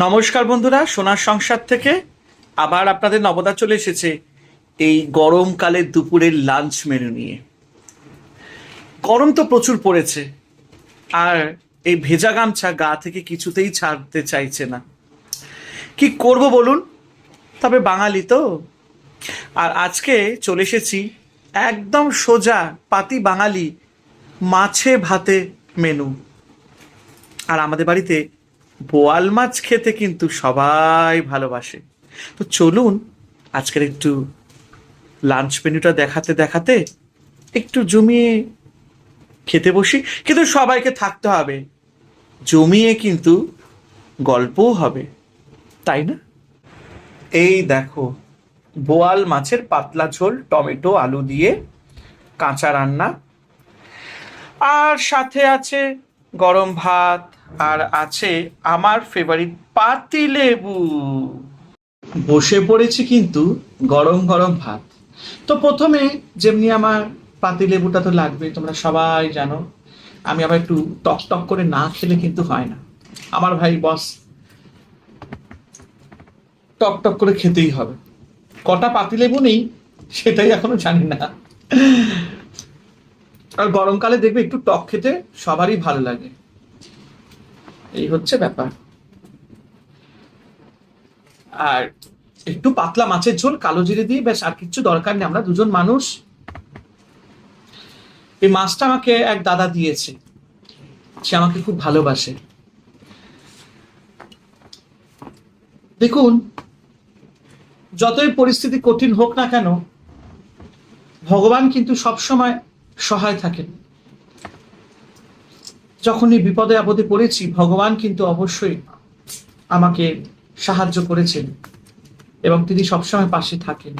নমস্কার বন্ধুরা, সোনার সংসার থেকে আবার আপনাদের নবদা চলে এসেছে এই গরমকালের দুপুরের লাঞ্চ মেনু নিয়ে। গরম তো প্রচুর পড়েছে, আর এই ভেজা গামছা গা থেকে কিছুতেই ছাড়তে চাইছে না। কি করব বলুন? তবে বাঙালি তো। আর আজকে চলে এসেছি একদম সোজা পাতি বাঙালি মাছে ভাতে মেনু আর আমাদের বাড়িতে বোয়াল মাছ খেতে কিন্তু সবাই ভালোবাসে। তো চলুন, আজকের একটু লাঞ্চ মেনুটা দেখাতে দেখাতে একটু জমিয়ে খেতে বসি। কিন্তু সবাইকে থাকতে হবে। জমিয়ে কিন্তু গল্পও হবে। তাই না? এই দেখো, বোয়াল মাছের পাতলা ঝোল, টমেটো, আলু দিয়ে কাঁচা রান্না। আর সাথে আছে গরম ভাত আর আছে আমার ফেভারিট পাতি লেবু। বসে পড়েছি কিন্তু গরম গরম ভাত। তো প্রথমে যেমনি আমার পাতি লেবুটা তো লাগবে, তোমরা সবাই জানো, আমি আবার একটু টক টক করে না খেলে কিন্তু হয় না। আমার ভাই বস টক টক করে খেতেই হবে। কটা পাতি লেবু নেই সেটাই এখনও জানি না। আর গরমকালে দেখবে একটু টক খেতে সবারই ভালো লাগে। এই হচ্ছে ব্যাপার। আর একটু পাতলা মাছের ঝোল, কালো জিরে দিয়ে বেশ আর কিচ্ছু দরকার নেই, আমরা দুজন মানুষ। এই মাছটা আমাকে এক দাদা দিয়েছে, সে আমাকে খুব ভালোবাসে। দেখুন, যতই পরিস্থিতি কঠিন হোক না কেন, ভগবান কিন্তু সবসময় সহায় থাকেন। যখনই বিপদে আপদে পড়েছি, ভগবান কিন্তু অবশ্যই আমাকে সাহায্য করেছেন এবং তিনি সবসময় পাশে থাকেন।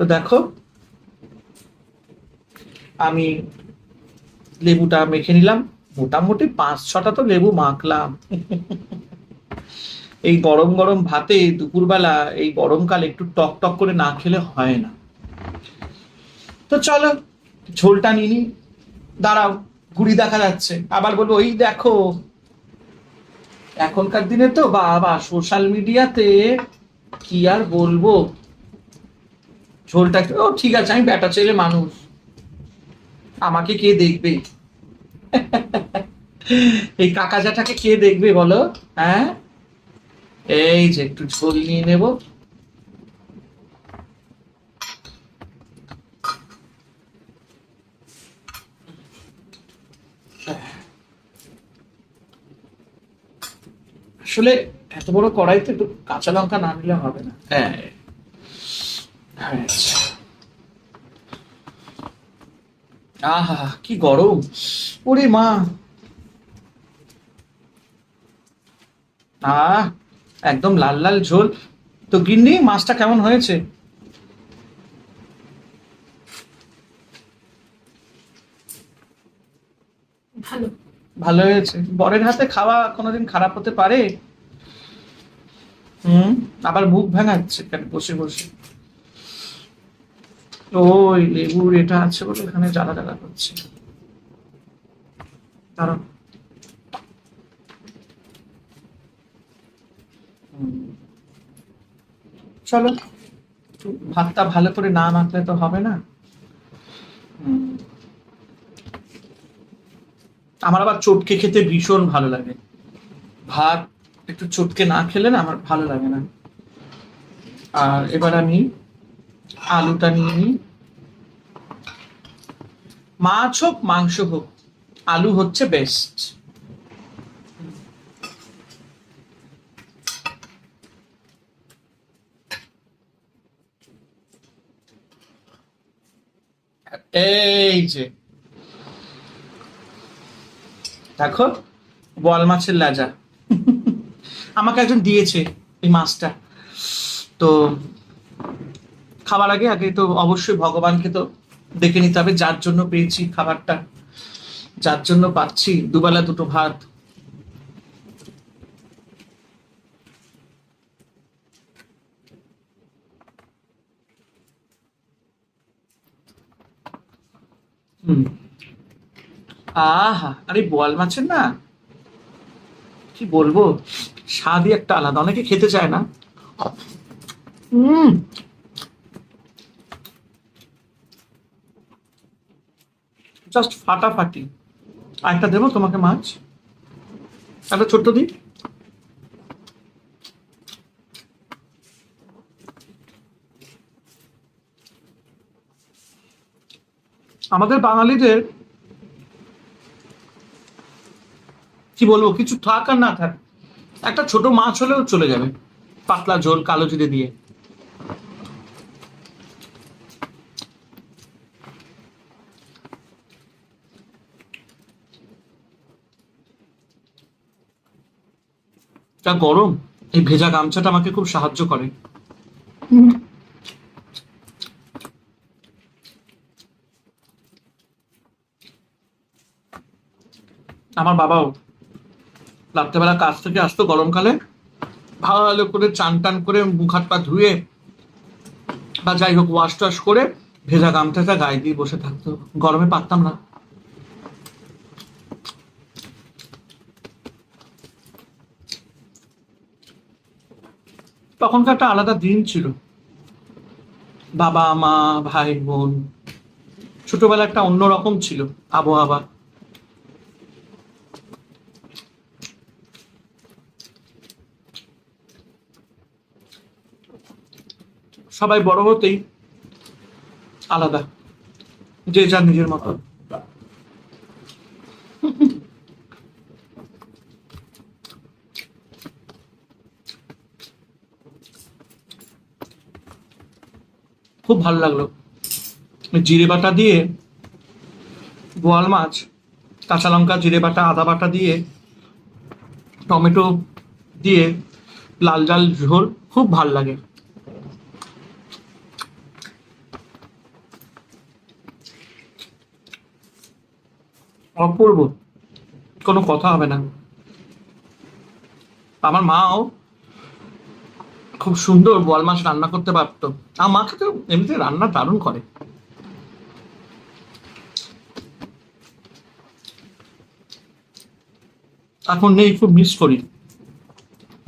তো দেখো, আমি লেবুটা মেখে নিলাম। মোটামুটি পাঁচ, ছটা তো লেবু মাখলাম। এই গরম গরম ভাতে দুপুরবেলা এই গরমকাল একটু টক টক করে না খেলে হয় না। তো চলো, ঝোলটা নিয়ে নি। দাঁড়াও ঘুড়ি দেখা যাচ্ছে। আবার বলব ওই দেখো, এখনকার দিনে তো বাবা সোশ্যাল মিডিয়াতে কি আর বলব? ঝোলটা, ও ঠিক আছে, আমি বেটা ছেলে মানুষ। আমাকে কে দেখবে? এই কাকা জাটাকে কে দেখবে বলো হ্যাঁ? এই যে একটু ঝোল নিয়ে নেব। আসলে এত বড় কড়াইতে একটু কাঁচা লঙ্কা না নিলে হবে না। হ্যাঁ। আচ্ছা আহা কি গরম। ওরে মা। আহ একদম লাল লাল ঝোল। তো গিন্নি মাছটা কেমন হয়েছে? ভালো। ভালো হয়েছে। বরের হাতে খাওয়া কোনোদিন খারাপ হতে পারে? হুম আবার মুখ ভাঙাচ্ছে কেন? বসে বসে। ওই লেবুর এটা আছে বলে এখানে জ্বালা জ্বালা করছে। কারণ চলো ভাতটা ভালো করে না মাখলে তো হবে না। আমার আবার চটকে খেতে ভীষণ ভালো লাগে। ভাত একটু চটকে না খেলে না আমার ভালো লাগে না। আর এবার আমি আলুটা নিয়ে নিই মাছ হোক, মাংস হোক, আলু হচ্ছে বেস্ট এই যে। দেখো, বল মাছের লাজা। আমাকে একজন দিয়েছে এই মাছটা। তো খাবার আগে আগে তো অবশ্যই ভগবানকে তো দেখে নিতে হবে। যার জন্য পেয়েছি খাবারটা, যার জন্য পাচ্ছি দুবেলা দুটো ভাত। আহা, আরে বোয়াল মাছের না? কি বলব? স্বাদই একটা আলাদা। অনেকে খেতে চায় না। জাস্ট ফাটাফাটি। আরেকটা দেবো, তোমাকে মাছ। একটা ছোট্ট দিই। আমাদের বাঙালিদের কি বলব, কিছু থাক আর না থাক। একটা ছোট মাছ হলেও চলে যাবে। পাতলা ঝোল, কালো জিরে দিয়ে। যা গরম, এই ভেজা গামছাটা আমাকে খুব সাহায্য করে। আমার বাবাও রাত্রেবেলা কাজ থেকে আসতো গরমকালে, ভালো করে চান টান করে মুখ হাত পা ধুয়ে বা যাই হোক ওয়াশ টাশ করে ভেজা গামছাটা গায়ে দিয়ে বসে থাকতো। গরমে পারতাম না। তখনকার একটা আলাদা দিন ছিল। বাবা, মা, ভাই, বোন ছোটবেলা একটা অন্যরকম ছিল আবহাওয়া। সবাই বড় হতেই আলাদা, যে যার নিজের মতো। খুব ভালো লাগল। জিরে বাটা দিয়ে বোয়াল মাছ, কাঁচা লঙ্কা, জিরে বাটা, আদা বাটা দিয়ে, টমেটো দিয়ে লাল লাল ঝোল খুব ভালো লাগে। অপূর্ব, কোনো কথা হবে না। আমার মাও খুব সুন্দর বোয়াল মাছ রান্না করতে পারতো। আমার মাকে তো এমনিতে রান্না দারুণ করে। এখন নেই, খুব মিস করি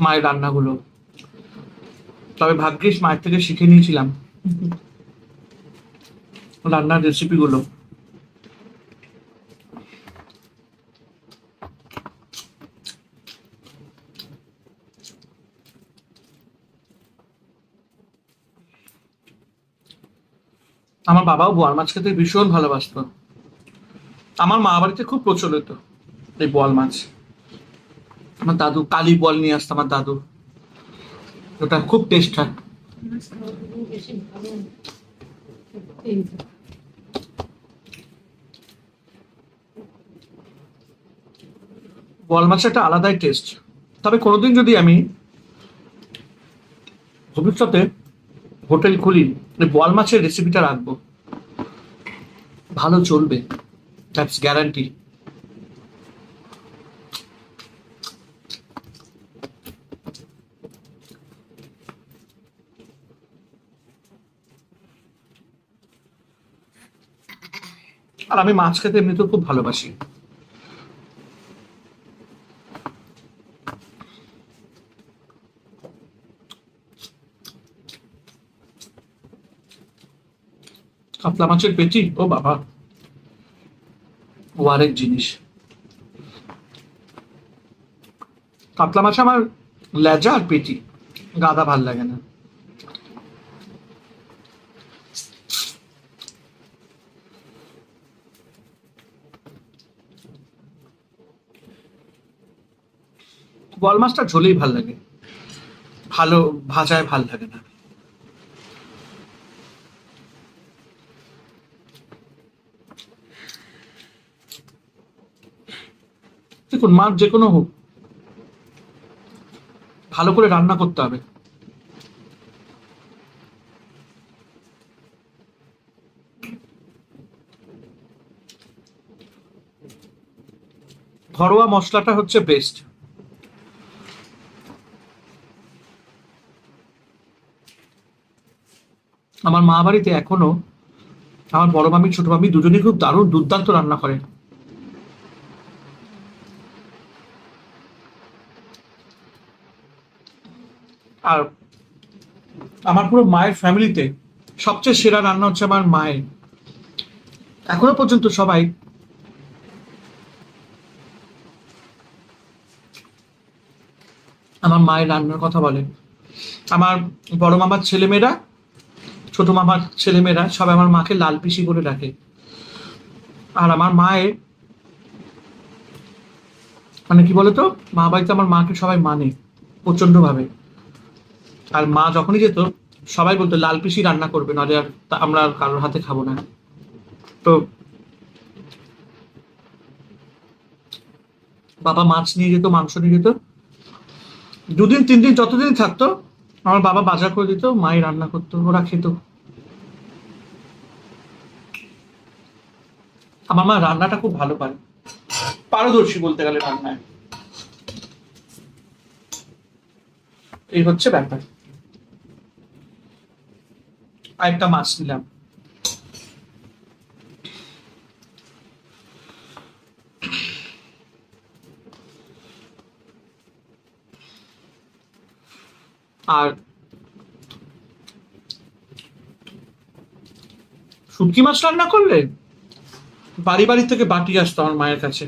মায়ের রান্নাগুলো। তবে ভাগ্যিস মায়ের থেকে শিখে নিয়েছিলাম রান্নার রেসিপিগুলো আমার বাবাও বোয়াল মাছ খেতে ভীষণ ভালোবাসতো। আমার মা বাড়িতে খুব প্রচলিত, এই বোয়াল মাছ। আমার দাদু কালি বল নিয়ে আসতো আমার দাদু। ওটা খুব টেস্ট হয়। বল মাছের একটা আলাদাই টেস্ট তবে কোনোদিন যদি আমি ভবিষ্যতে হোটেল খুলি এই বোয়াল মাছের রেসিপিটা রাখব। ভালো চলবে দ্যাটস গ্যারান্টি আর আমি মাছ খেতে এমনিতেও খুব ভালোবাসি। কাতলা মাছের পেটি? ও বাবা। ও আরেক জিনিস। কাতলা মাছ আমার লেজা আর পেটি। গাদা ভালো লাগে না। বল মাছটা ঝোলেই ভালো লাগে। ভালো, ভাজায় ভালো লাগে না। দেখুন মাছ যে কোনো হোক, ভালো করে রান্না করতে হবে। ঘরোয়া মশলাটা হচ্ছে বেস্ট আমার মা বাড়িতে এখনও আমার বড় মামি, ছোট মামি দুজনেই খুব দারুণ দুর্দান্ত রান্না করে আর আমার পুরো মায়ের ফ্যামিলিতে সবচেয়ে সেরা রান্না হচ্ছে আমার মায়ের। এখনও পর্যন্ত সবাই আমার মায়ের রান্নার কথা বলে। আমার বড় মামার ছেলেমেয়েরা, ছোট মামার ছেলেমেয়েরা সবাই আমার মাকে লাল পিসি করে ডাকে। আর আমার মায়ের মানে কি বলতো? মা বাড়িতে আমার মাকে সবাই মানে প্রচণ্ড ভাবে আর মা যখনই যেত, সবাই বলতো, লাল পিসি রান্না করবে, নাহলে আর আমরা আর কারোর হাতে খাব না। তো বাবা মাছ নিয়ে যেত, মাংস নিয়ে যেত। দুদিন, তিন দিন যতদিন থাকতো, আমার বাবা বাজার করে দিত, মাই রান্না করতো, ওরা খেত। আমার মা রান্নাটা খুব ভালো পারে। পারদর্শী বলতে গেলে রান্নায়। এই হচ্ছে ব্যাপার। আরেকটা মাছ নিলাম। আর শুটকি মাছ রান্না করলে? বাড়ি বাড়ি থেকে বাটি আসতো আমার মায়ের কাছে।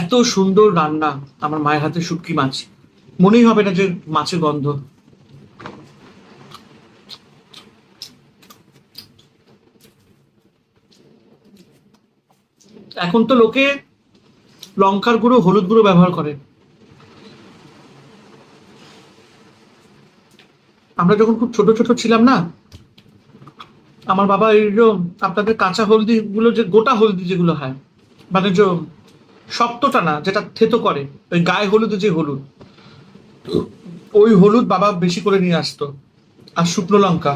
এত সুন্দর রান্না আমার মায়ের হাতে শুটকি মাছ। মনেই হবে না যে মাছের গন্ধ। এখন তো লোকে লঙ্কার গুঁড়ো, হলুদ গুঁড়ো ব্যবহার করে। আমরা যখন খুব ছোট ছোট ছিলাম না, আমার বাবা এই যে আপনাদের কাঁচা হলদি গুলো যে, গোটা হলদি যেগুলো হয় মানে যে শক্তটা না, যেটা থেতো করে, ওই গায়ে হলুদে যে হলুদ, ওই হলুদ বাবা বেশি করে নিয়ে আসতো। আর শুকনো লঙ্কা,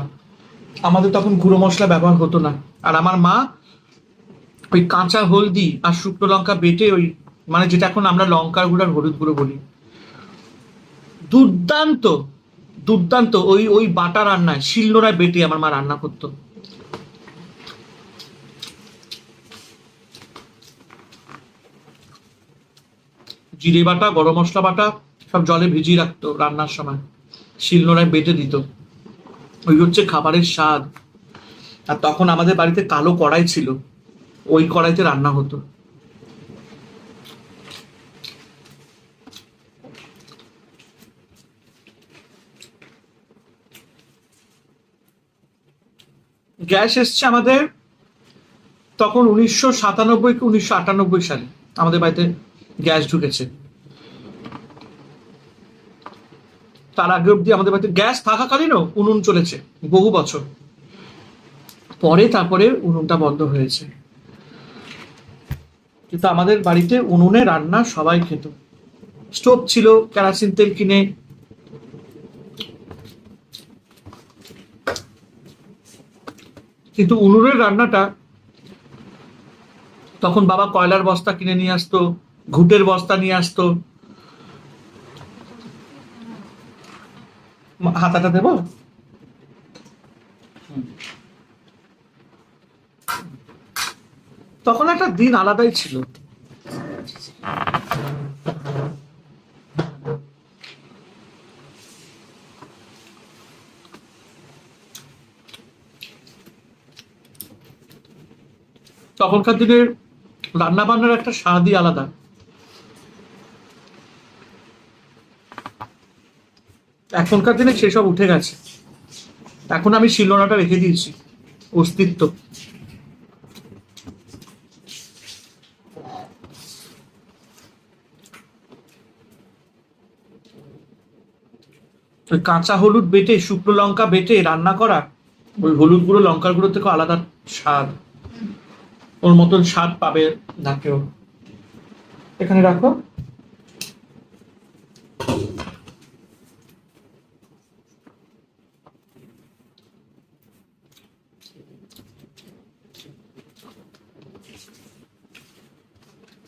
আমাদের তখন গুঁড়ো মশলা ব্যবহার হতো না। আর আমার মা ওই কাঁচা হলদি আর শুকনো লঙ্কা বেটে ওই মানে যেটা এখন আমরা লঙ্কার গুঁড়ো আর হলুদ গুঁড়ো বলি। দুর্দান্ত দুর্দান্ত ওই ওই বাটা রান্নায়, শিলনোড়ায় বেটে আমার মা রান্না করতো। জিরে বাটা, গরম মশলা বাটা, সব জলে ভিজিয়ে রাখতো রান্নার সময়। শিলনোড়ায় বেটে দিত। ওই হচ্ছে খাবারের স্বাদ। আর তখন আমাদের বাড়িতে কালো কড়াই ছিল। ওই কড়াইতে রান্না হতো। গ্যাস এসছে আমাদের তখন উনিশশো সাতানব্বই উনিশশো আটানব্বই সালে আমাদের বাড়িতে গ্যাস ঢুকেছে। তার আগে অব্দি আমাদের বাড়িতে গ্যাস থাকাকালীনও উনুন চলেছে বহু বছর। পরে তারপরে উনুনটা বন্ধ হয়েছে। কিন্তু আমাদের বাড়িতে উনুনে রান্না সবাই খেত। স্টোভ ছিল, কেরাসিন তেল কিনে। কিন্তু উনুনের রান্নাটা তখন বাবা কয়লার বস্তা কিনে নিয়ে আসতো, ঘুটের বস্তা নিয়ে আসতো। হাতাটা দেবো তখন একটা দিন আলাদাই ছিল। তখনকার দিনের রান্না বান্নার একটা স্বাদই আলাদা। এখনকার দিনে সেসব উঠে গেছে। এখন আমি শিলনোড়াটা রেখে দিয়েছি, অস্তিত্ব। কাঁচা হলুদ বেটে, শুকনো লঙ্কা বেটে রান্না করা, ওই হলুদ গুঁড়ো লঙ্কার গুঁড়ো থেকে আলাদা স্বাদ। ওর মতন স্বাদ পাবে না কেউ। এখানে রাখো।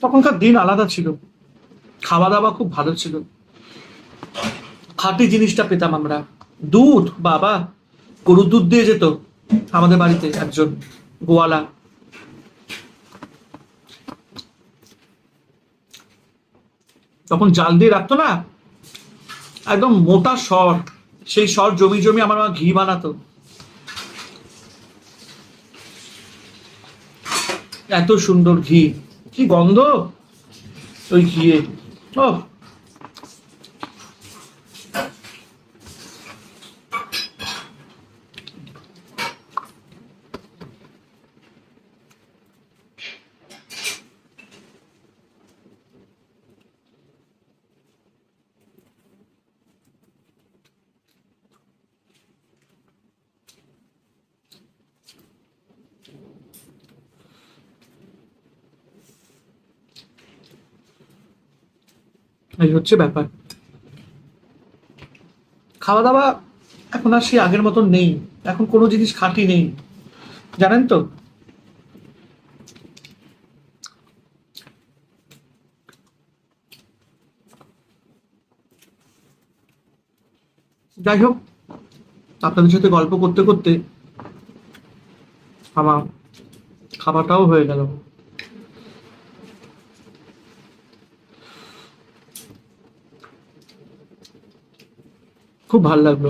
তখনকার দিন আলাদা ছিল। খাওয়া দাওয়া খুব ভালো ছিল। খাঁটি জিনিসটা পেতাম আমরা। দুধ, বাবা, গরুর দুধ দিয়ে যেত আমাদের বাড়িতে একজন গোয়ালা। তখন জাল দিয়ে রাখতো না, একদম মোটা সর, সেই সর জমি জমি আমার মা ঘি বানাতো। এত সুন্দর ঘি। কি গন্ধ? ওই ঘিয়ে। ও এই হচ্ছে ব্যাপার। খাওয়া দাওয়া এখন আর সেই আগের মতন নেই। এখন কোনো জিনিস খাঁটি নেই। জানেন তো? যাই হোক, আপনাদের সাথে গল্প করতে করতে আমার খাবারটাও হয়ে গেল। খুব ভালো লাগল।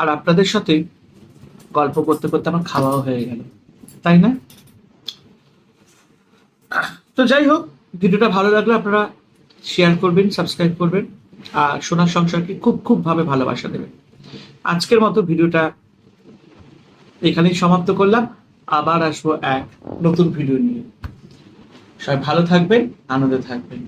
আর আপনাদের সাথে গল্প করতে করতে আমার খাওয়াও হয়ে গেল, তাই না? তো যাই হোক, ভিডিওটা ভালো লাগলে আপনারা শেয়ার করবেন সাবস্ক্রাইব করবেন, আর সোনার সংসারকে খুব খুব ভাবে ভালোবাসা দেবেন। আজকের মতো ভিডিওটা এখানেই সমাপ্ত করলাম। আবার আসব এক নতুন ভিডিও নিয়ে। সবাই ভালো থাকবেন, আনন্দে থাকবেন।